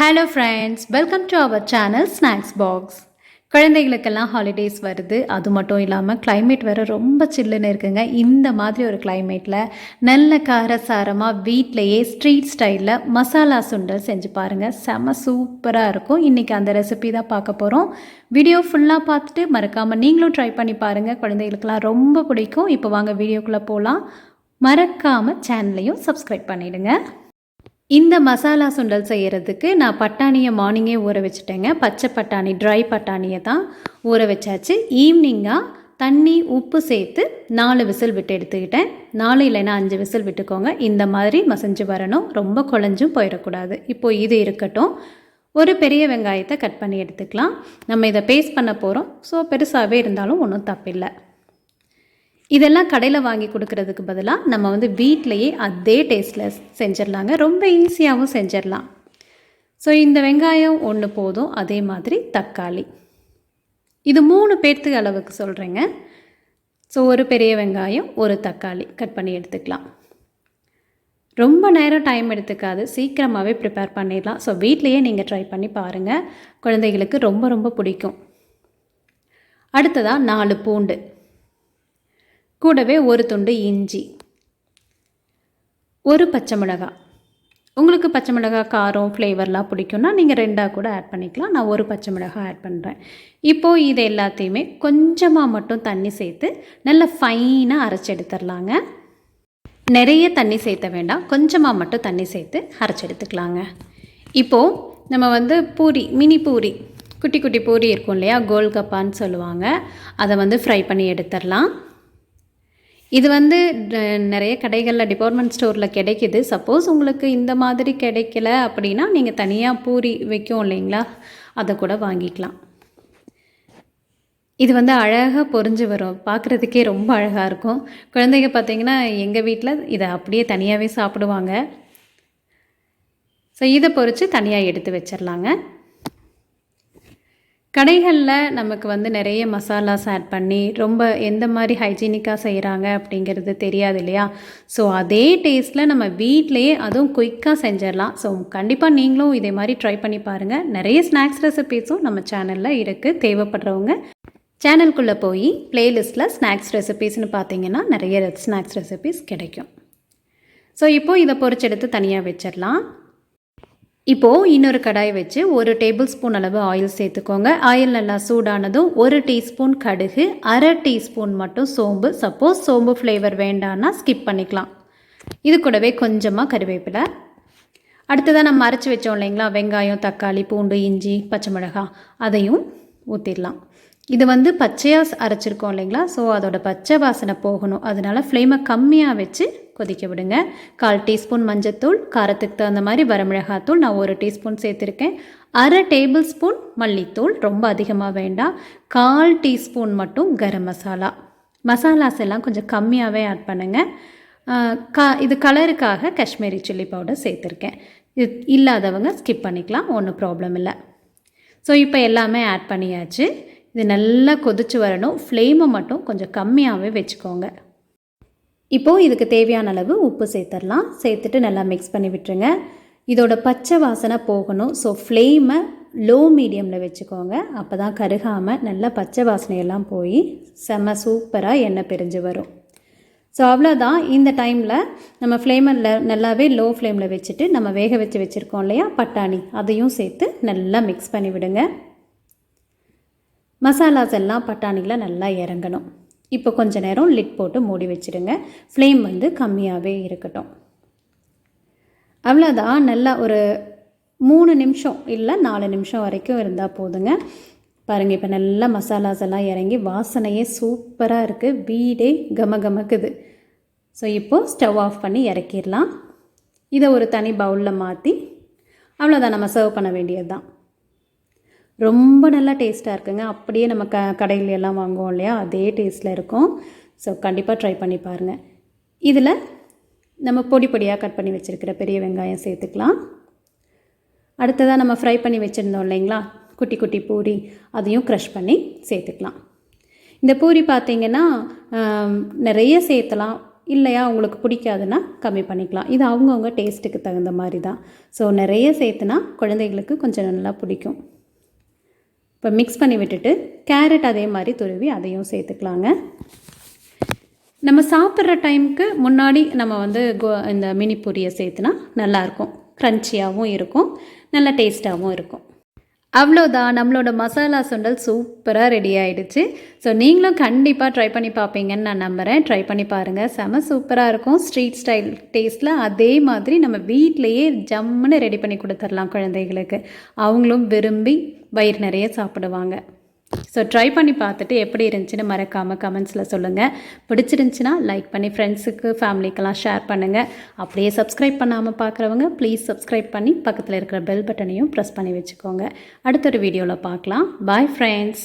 Hello friends welcome to our channel snacks box குழந்தைகளுக்கெல்லாம் holidays வருது. அது மட்டும் இல்லாமல் கிளைமேட் வேறு ரொம்ப சில்லுன்னு இருக்குங்க. இந்த மாதிரி ஒரு கிளைமேட்டில் நல்ல காரசாரமாக வீட்டிலையே ஸ்ட்ரீட் ஸ்டைலில் மசாலா சுண்டல் செஞ்சு பாருங்கள் செம சூப்பராக இருக்கும். இன்றைக்கி அந்த ரெசிபி தான் பார்க்க போகிறோம் வீடியோ ஃபுல்லாக பார்த்துட்டு மறக்காமல் நீங்களும் ட்ரை பண்ணி பாருங்கள் குழந்தைகளுக்கெல்லாம் ரொம்ப பிடிக்கும். இப்போ வாங்க வீடியோக்குள்ளே போகலாம் மறக்காமல் சேனலையும் சப்ஸ்கிரைப் பண்ணிவிடுங்க இந்த மசாலா சுண்டல் செய்கிறதுக்கு நான் பட்டாணியை மார்னிங்கே ஊற வச்சுட்டேங்க. பச்சை பட்டாணி ட்ரை பட்டாணியை தான் ஊற வச்சாச்சு. ஈவினிங்காக தண்ணி உப்பு சேர்த்து நாலு விசில் விட்டு எடுத்துக்கிட்டேன். நாலு இல்லைன்னா அஞ்சு விசில் விட்டுக்கோங்க. இந்த மாதிரி மசஞ்சு வரணும். ரொம்ப குழஞ்சும் போயிடக்கூடாது. இப்போது இது இருக்கட்டும். ஒரு பெரிய வெங்காயத்தை கட் பண்ணி எடுத்துக்கலாம். நம்ம இதை பேஸ்ட் பண்ண போகிறோம் ஸோ பெருசாகவே இருந்தாலும் ஒன்றும் தப்பில்லை. இதெல்லாம் கடையில் வாங்கி கொடுக்கறதுக்கு பதிலாக நம்ம வந்து வீட்டிலையே அதே டேஸ்ட்டில் செஞ்சிடலாங்க. ரொம்ப ஈஸியாகவும் செஞ்சிடலாம். ஸோ இந்த வெங்காயம் ஒன்று போதும் அதே மாதிரி தக்காளி. இது மூணு பேர்த்துக்கு அளவுக்கு சொல்கிறேங்க ஸோ ஒரு பெரிய வெங்காயம் ஒரு தக்காளி. கட் பண்ணி எடுத்துக்கலாம். ரொம்ப நேரம் டைம் எடுத்துக்காது. சீக்கிரமாகவே ப்ரிப்பேர் பண்ணிடலாம். ஸோ வீட்லேயே நீங்கள் ட்ரை பண்ணி பாருங்கள் குழந்தைகளுக்கு ரொம்ப ரொம்ப பிடிக்கும். அடுத்ததாக நாலு பூண்டு. கூடவே ஒரு துண்டு இஞ்சி. ஒரு பச்சை மிளகாய் உங்களுக்கு பச்சை மிளகாய் காரம் ஃப்ளேவர்லாம் பிடிக்கும்னா நீங்கள் ரெண்டாக கூட ஆட் பண்ணிக்கலாம். நான் ஒரு பச்சை மிளகாய் ஆட் பண்ணுறேன் இப்போது இது எல்லாத்தையுமே கொஞ்சமாக மட்டும் தண்ணி சேர்த்து நல்லா ஃபைனாக அரைச்சி எடுத்துடலாங்க. நிறைய தண்ணி சேர்த்த வேண்டாம். கொஞ்சமாக மட்டும் தண்ணி சேர்த்து அரைச்சி எடுத்துக்கலாங்க. இப்போது நம்ம வந்து பூரி மினி பூரி குட்டி குட்டி பூரி இருக்கும் இல்லையா? கோல்கப்பான்னு சொல்லுவாங்க. அதை வந்து ஃப்ரை பண்ணி எடுத்துடலாம். இது வந்து நிறைய கடைகளில் டிபார்ட்மெண்ட் ஸ்டோரில் கிடைக்கிது. சப்போஸ் உங்களுக்கு இந்த மாதிரி கிடைக்கல அப்படின்னா நீங்கள் தனியாக பூரி வைக்கும் இல்லைங்களா? அதை கூட வாங்கிக்கலாம். இது வந்து அழகாக பொரிஞ்சு வரும். பார்க்குறதுக்கே ரொம்ப அழகாக இருக்கும். குழந்தைங்க பார்த்தீங்கன்னா எங்கள் வீட்டில் இதை அப்படியே தனியாகவே சாப்பிடுவாங்க. ஸோ இதை பொரித்து தனியாக எடுத்து வச்சிடலாங்க கடைகளில் நமக்கு வந்து நிறைய மசாலாஸ் ஆட் பண்ணி ரொம்ப எந்த மாதிரி ஹைஜீனிக்காக செய்கிறாங்க அப்படிங்கிறது தெரியாது இல்லையா? ஸோ அதே டேஸ்ட்டில் நம்ம வீட்லேயே அதுவும் குயிக்காக செஞ்சிடலாம். ஸோ கண்டிப்பாக நீங்களும் இதே மாதிரி ட்ரை பண்ணி பாருங்கள் நிறைய ஸ்நாக்ஸ் ரெசிபீஸும் நம்ம சேனலில் இருக்குது தேவைப்படுறவங்க சேனல்குள்ளே போய் பிளேலிஸ்ட்டில் ஸ்நாக்ஸ் ரெசிபீஸ்னு பார்த்தீங்கன்னா நிறைய ஸ்நாக்ஸ் ரெசிபீஸ் கிடைக்கும். ஸோ இப்போது இதை பொறிச்செடுத்து தனியாக வச்சிடலாம். இப்போது இன்னொரு கடாய் வச்சு ஒரு டேபிள் ஸ்பூன் அளவு ஆயில் சேர்த்துக்கோங்க. ஆயில் நல்லா சூடானதும் ஒரு டீஸ்பூன் கடுகு அரை டீஸ்பூன் மட்டும் சோம்பு. சப்போஸ் சோம்பு ஃப்ளேவர் வேண்டான்னா ஸ்கிப் பண்ணிக்கலாம். இது கூடவே கொஞ்சமாக கருவேப்பிலை. அடுத்ததாக நம்ம அரைச்சி வச்சோம் இல்லைங்களா? வெங்காயம் தக்காளி பூண்டு இஞ்சி பச்சை மிளகாய். அதையும் ஊற்றிடலாம் இது வந்து பச்சையாக அரைச்சிருக்கோம் இல்லைங்களா? ஸோ அதோட பச்சை வாசனை போகணும். அதனால ஃப்ளேமை கம்மியாக வச்சு கொதிக்க விடுங்க கால் டீஸ்பூன் மஞ்சத்தூள் காரத்துக்கு தகுந்த மாதிரி வரமிளகாத்தூள் நான் ஒரு டீஸ்பூன் சேர்த்துருக்கேன். அரை டேபிள் ஸ்பூன் மல்லித்தூள் ரொம்ப அதிகமாக வேண்டாம். கால் டீஸ்பூன் மட்டும் கரம் மசாலா. மசாலாஸ் எல்லாம் கொஞ்சம் கம்மியாகவே ஆட் பண்ணுங்கள் க கா இது கலருக்காக காஷ்மீரி சில்லி பவுடர் சேர்த்துருக்கேன். இது இல்லாதவங்க ஸ்கிப் பண்ணிக்கலாம் ஒன்றும் ப்ராப்ளம் இல்லை. ஸோ இப்போ எல்லாமே ஆட் பண்ணியாச்சு. இது நல்லா கொதிச்சு வரணும். ஃப்ளேமை மட்டும் கொஞ்சம் கம்மியாகவே வச்சுக்கோங்க. இப்போது இதுக்கு தேவையான அளவு உப்பு சேர்த்துடலாம். சேர்த்துட்டு நல்லா மிக்ஸ் பண்ணி விட்டுருங்க. இதோட பச்சை வாசனை போகணும். ஸோ ஃப்ளேமை லோ மீடியமில் வச்சுக்கோங்க. அப்போ தான் கருகாமல் நல்லா பச்சை வாசனையெல்லாம் போய் செம்ம சூப்பராக எண்ணெய் பிரிஞ்சு வரும். ஸோ அவ்வளோதான் இந்த டைமில் நம்ம ஃப்ளேமை நல்லாவே லோ ஃப்ளேமில் வச்சுட்டு நம்ம வேக வச்சு வச்சுருக்கோம் இல்லையா? பட்டாணி. அதையும் சேர்த்து நல்லா மிக்ஸ் பண்ணி விடுங்க. மசாலாஸ் எல்லாம் பட்டாணியில் நல்லா இறங்கணும். இப்போ கொஞ்ச நேரம் லிட் போட்டு மூடி வச்சிடுங்க ஃப்ளேம் வந்து கம்மியாகவே இருக்கட்டும். அவ்வளோதான் நல்லா ஒரு மூணு நிமிஷம் இல்லை நாலு நிமிஷம் வரைக்கும் இருந்தால் போதுங்க. பாருங்கள் இப்போ நல்லா மசாலாஸ் எல்லாம் இறங்கி வாசனையே சூப்பராக இருக்குது வீடே கம கமக்குது ஸோ இப்போது ஸ்டவ் ஆஃப் பண்ணி இறக்கிடலாம். இதை ஒரு தனி பவுலில் மாற்றி அவ்வளோதான் நம்ம சர்வ் பண்ண வேண்டியது தான் ரொம்ப நல்லா டேஸ்ட்டாக இருக்குங்க. அப்படியே நம்ம க கடையில் எல்லாம் வாங்குவோம் இல்லையா? அதே டேஸ்ட்டில் இருக்கும். ஸோ கண்டிப்பாக ட்ரை பண்ணி பாருங்கள் இதில் நம்ம பொடி பொடியாக கட் பண்ணி வச்சுருக்கிற பெரிய வெங்காயம் சேர்த்துக்கலாம். அடுத்ததாக நம்ம ஃப்ரை பண்ணி வச்சுருந்தோம் இல்லைங்களா? குட்டி குட்டி பூரி அதையும் க்ரஷ் பண்ணி சேர்த்துக்கலாம். இந்த பூரி பார்த்திங்கன்னா நிறைய சேர்த்தலாம். இல்லையா? உங்களுக்கு பிடிக்காதுன்னா கம்மி பண்ணிக்கலாம். இது அவங்கவுங்க டேஸ்ட்டுக்கு தகுந்த மாதிரி தான். ஸோ நிறைய சேர்த்துனா குழந்தைகளுக்கு கொஞ்சம் நல்லா பிடிக்கும். இப்போ மிக்ஸ் பண்ணி விட்டுட்டு கேரட் அதே மாதிரி துருவி அதையும் சேர்த்துக்கலாங்க. நம்ம சாப்பிட்ற டைமுக்கு முன்னாடி நம்ம வந்து கோ இந்த மினி பூரியை சேர்த்துனா நல்லாயிருக்கும் க்ரன்ச்சியாகவும் இருக்கும். நல்ல டேஸ்ட்டாகவும் இருக்கும். அவ்வளோதான் நம்மளோட மசாலா சுண்டல் சூப்பராக ரெடி ஆயிடுச்சு. ஸோ நீங்களும் கண்டிப்பாக ட்ரை பண்ணி பார்ப்பீங்கன்னு நான் நம்புகிறேன் ட்ரை பண்ணி பாருங்கள் செம சூப்பராக இருக்கும். ஸ்ட்ரீட் ஸ்டைல் டேஸ்ட்டில் அதே மாதிரி நம்ம வீட்டிலையே ஜம்முன்னு ரெடி பண்ணி கொடுத்துடலாம் குழந்தைகளுக்கு. அவங்களும் விரும்பி வயிறு நிறைய சாப்பிடுவாங்க. ஸோ ட்ரை பண்ணி பார்த்துட்டு எப்படி இருந்துச்சுன்னு மறக்காமல் கமெண்ட்ஸில் சொல்லுங்கள் பிடிச்சிருந்துச்சின்னா லைக் பண்ணி ஃப்ரெண்ட்ஸுக்கு ஃபேமிலிக்கெல்லாம் ஷேர் பண்ணுங்கள் அப்படியே சப்ஸ்கிரைப் பண்ணாமல் பார்க்குறவங்க ப்ளீஸ் சப்ஸ்கிரைப் பண்ணி பக்கத்தில் இருக்கிற பெல் பட்டனையும் ப்ரெஸ் பண்ணி வச்சுக்கோங்க. அடுத்த ஒரு வீடியோவில் பார்க்கலாம். Bye friends